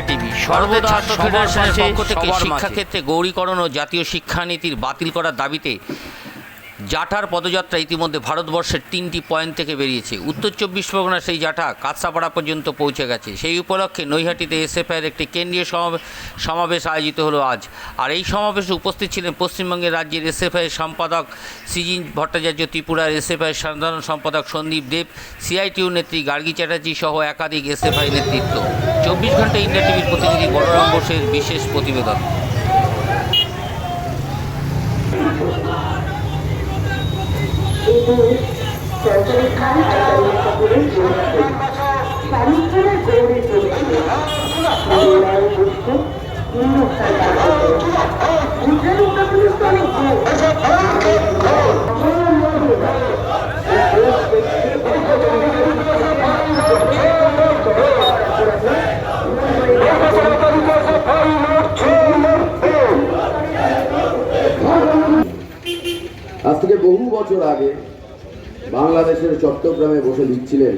India TV. সর্বদা ছাত্র সবার পাশে পক্ষ থেকে শিক্ষাক্ষেত্রে গৌরীকরণ ও জাতীয় শিক্ষানীতির বাতিল করার দাবিতে জাঠার পদযাত্রা ইতিমধ্যে ভারতবর্ষের তিনটি পয়েন্ট থেকে বেরিয়েছে। উত্তর চব্বিশ পরগনার সেই জাঠা কাঁচরাপাড়া পর্যন্ত পৌঁছে গেছে। সেই উপলক্ষে নৈহাটিতে এসএফআইয়ের একটি কেন্দ্রীয় সমাবে- সমাবেশ আয়োজিত হলো আজ। আর এই সমাবেশে উপস্থিত ছিলেন পশ্চিমবঙ্গের রাজ্যের এসএফআইয়ের সম্পাদক সিজিন ভট্টাচার্য, ত্রিপুরার এসএফআইয়ের সাধারণ সম্পাদক সন্দীপ দেব, সিআইটিউ নেত্রী গার্গী চ্যাটার্জি সহ একাধিক এসএফআই নেতৃত্ব। চব্বিশ ঘণ্টা ইন্ডিয়া টিভির প্রতিনিধি বলরাম বোসের বিশেষ প্রতিবেদন। আজ থেকে বহু বছর আগে বাংলাদেশের চট্টগ্রামে বসে লিখছিলেন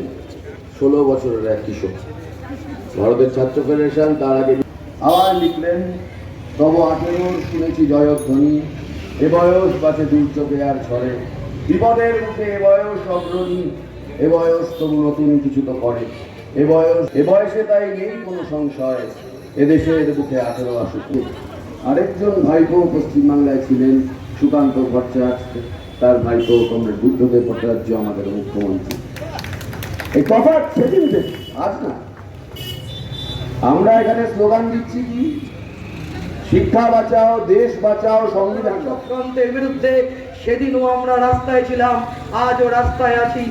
ষোলো বছরের এক কিশোর ভারতের ছাত্র ফেডারেশন তার আগে আবার লিখলেন, তব আঠেরোর শুনেছি জয়ধ্বনি, এ বয়স বাঁচে দুর্যোগে আর ঝড়ে বিপদের মুখে এ বয়স অগ্রণী, এ বয়স তবু নতুন কিছু তো করে। এ বয়স, এ বয়সে তাই নেই কোনো সংশয় এদেশের বুকে আঠেরো আসুক আরেকজন ভাইপো পশ্চিমবাংলায় ছিলেন সুকান্ত ভট্টাচার্য। তার ভাইপো কমরেড বুদ্ধদেব ভট্টাচার্য আমাদের মুখ্যমন্ত্রী। এই কথা সেদিন আজ না। আমরা এখানে স্লোগান দিচ্ছি কি? শিক্ষা বাঁচাও, দেশ বাঁচাও, সংবিধান চক্রান্তের বিরুদ্ধে সেদিনও আমরা রাস্তায় ছিলাম, আজও রাস্তায় আছি,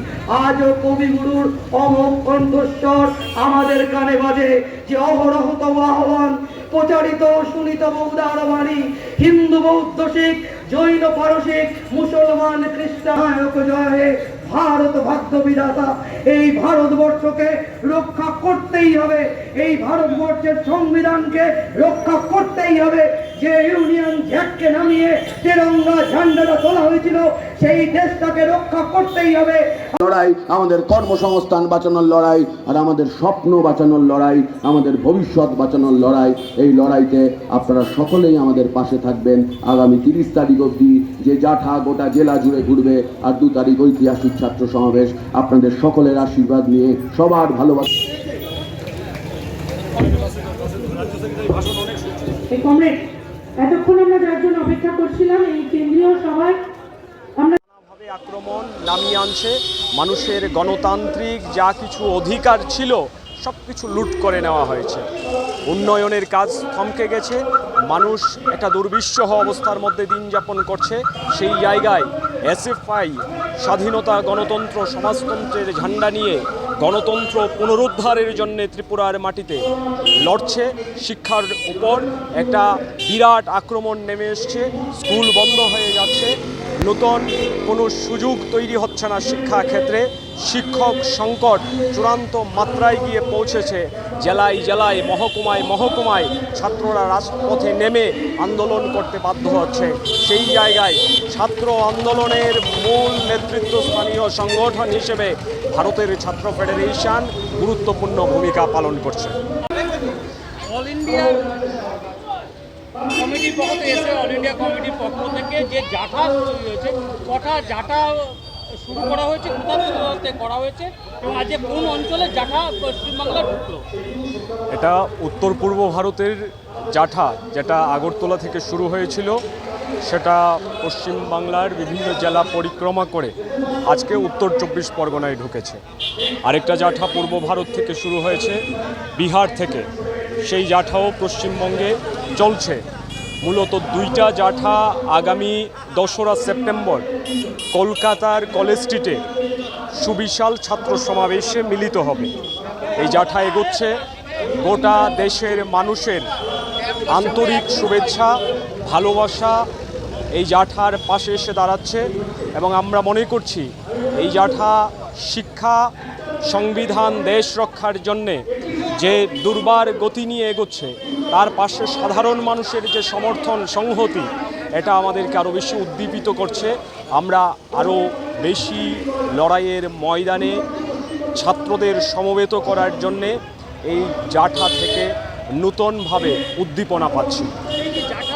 আজও কবিগুরুর অমোঘ কণ্ঠস্বর আমাদের কানে বাজে, যে অহরহতম আহ্বান, প্রচারিত সুনিতম উদারবাণী হিন্দু বৌদ্ধ শিখ জৈন পারসিক মুসলমান, খ্রিস্টান জয়, ভারত ভাগ্য বিধাতা। এই ভারতবর্ষকে রক্ষা করতেই হবে। এই ভারতবর্ষের সংবিধানকে রক্ষা করতেই হবে। যে ইউনিয়ন জ্যাককে নামিয়ে তেরঙ্গা ঝান্ডাটা তোলা হয়েছিল সেই দেশটাকে রক্ষা করতেই হবে। লড়াই আমাদের কর্মসংস্থান বাঁচানোর লড়াই আর আমাদের স্বপ্ন বাঁচানোর লড়াই আমাদের ভবিষ্যৎ বাঁচানোর লড়াই। এই লড়াইতে আপনারা সকলেই আমাদের পাশে থাকবেন। আগামী তিরিশ তারিখ অবধি যে জাঠা গোটা জেলা জুড়ে ঘুরবে আর দু তারিখ ঐতিহাসিক ছাত্র সমাবেশ। আপনাদের সকলের আশীর্বাদ নিয়ে সবার ভালোবাসা। কমরেড এতক্ষণ আমরা যার জন্য অপেক্ষা করছিলাম, এই কেন্দ্রীয় সভায় আক্রমণ নামিয়ে আনছে। মানুষের গণতান্ত্রিক যা কিছু অধিকার ছিল, সব কিছু লুট করে নেওয়া হয়েছে। উন্নয়নের কাজ থমকে গেছে। মানুষ একটা দুর্বিষহ অবস্থার মধ্যে দিন যাপন করছে। সেই জায়গায় এসএফআই স্বাধীনতা গণতন্ত্র সমাজতন্ত্রের ঝান্ডা নিয়ে গণতন্ত্র পুনরুদ্ধারের জন্য ত্রিপুরার মাটিতে লড়ছে শিক্ষার উপর। একটা বিরাট আক্রমণ নেমে এসছে, স্কুল বন্ধ হয়ে যাচ্ছে, নতুন কোনো সুযোগ তৈরি হচ্ছে না শিক্ষা ক্ষেত্রে শিক্ষক সংকট চূড়ান্ত মাত্রায় গিয়ে পৌঁছেছে, জেলায় জেলায়, মহকুমায় মহকুমায় ছাত্ররা রাজপথে নেমে আন্দোলন করতে বাধ্য হচ্ছে। সেই জায়গায় ছাত্র আন্দোলনের মূল নেতৃত্ব স্থানীয় সংগঠন হিসেবে ভারতের ছাত্র ফেডারেশন গুরুত্বপূর্ণ ভূমিকা পালন করছে। অল ইন্ডিয়া কমিটির পক্ষ থেকে এসে অল ইন্ডিয়া কমিটির পক্ষ থেকে যে জাঠা তৈরি হয়েছে কটা জাঠা শুরু করা হয়েছে কোথা থেকে করা হয়েছে এবং আজকে কোন অঞ্চলে জাঠা পশ্চিমবাংলা ঢুকলো? এটা উত্তর পূর্ব ভারতের জাঠা যেটা আগরতলা থেকে শুরু হয়েছিল। সেটা পশ্চিম বাংলার বিভিন্ন জেলা পরিক্রমা করে আজকে উত্তর চব্বিশ পরগনায় ঢুকেছে। আরেকটা জাঠা পূর্ব ভারত থেকে শুরু হয়েছে, বিহার থেকে। সেই জাঠাও পশ্চিমবঙ্গে চলছে। মূলত দুইটা জাঠা আগামী দোসরা সেপ্টেম্বর কলকাতার কলেজ স্ট্রিটে সুবিশাল ছাত্র সমাবেশে মিলিত হবে। এই জাঠা এগোচ্ছে। গোটা দেশের মানুষের আন্তরিক শুভেচ্ছা ভালোবাসা এই জাঠার পাশে এসে দাঁড়াচ্ছে এবং আমরা মনে করছি এই জাঠা শিক্ষা, সংবিধান, দেশ রক্ষার জন্যে যে দুর্বার গতি নিয়ে এগোচ্ছে, তার পাশে সাধারণ মানুষের যে সমর্থন, সংহতি, এটা আমাদেরকে আরও বেশি উদ্দীপিত করছে। আমরা আরও বেশি লড়াইয়ের ময়দানে ছাত্রদের সমবেত করার জন্যে এই জাঠা থেকে নূতনভাবে উদ্দীপনা পাচ্ছি।